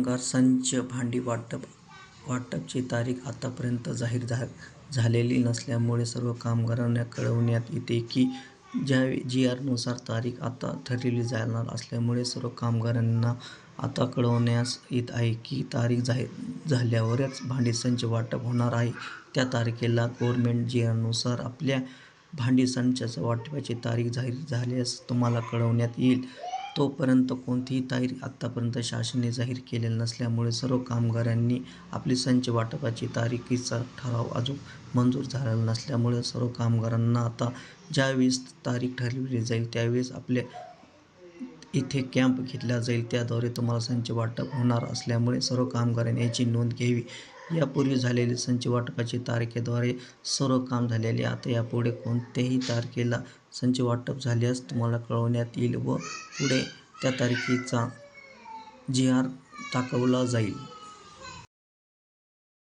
कामगार संच भांडी वाटप वाटपची तारीख आतापर्यंत जाहीर झा झालेली नसल्यामुळे सर्व कामगारांना कळवण्यात येते की ज्या जी आरनुसार तारीख आता ठरलेली जाणार असल्यामुळे सर्व कामगारांना आता कळवण्यास येत आहे की तारीख जाहीर झाल्यावरच भांडी संच वाटप होणार आहे. त्या तारखेला गव्हर्मेंट जी आरनुसार आपल्या भांडी संचाचं वाटपाची तारीख जाहीर झाल्यास तुम्हाला कळवण्यात येईल. तोपर्यंत कोणतीही तारीख आतापर्यंत शासनाने जाहीर केलेली नसल्यामुळे सर्व कामगारांनी आपली संच वाटपाची तारखेचा ठराव अजून मंजूर झालेला नसल्यामुळे सर्व कामगारांना आता ज्यावेळेस तारीख ठरवली जाईल त्यावेळेस आपल्या इथे कॅम्प घेतला जाईल त्याद्वारे तुम्हाला संच वाटप होणार असल्यामुळे सर्व कामगारांनी याची नोंद घ्यावी. यापूर्वी झालेली संच वाटपाचे तारखेद्वारे सर्व काम झालेले आता यापुढे कोणत्याही तारखेला संच वाटप झाल्यास तुम्हाला कळवण्यात येईल व पुढे त्या तारखेचा जी आर दाखवला जाईल.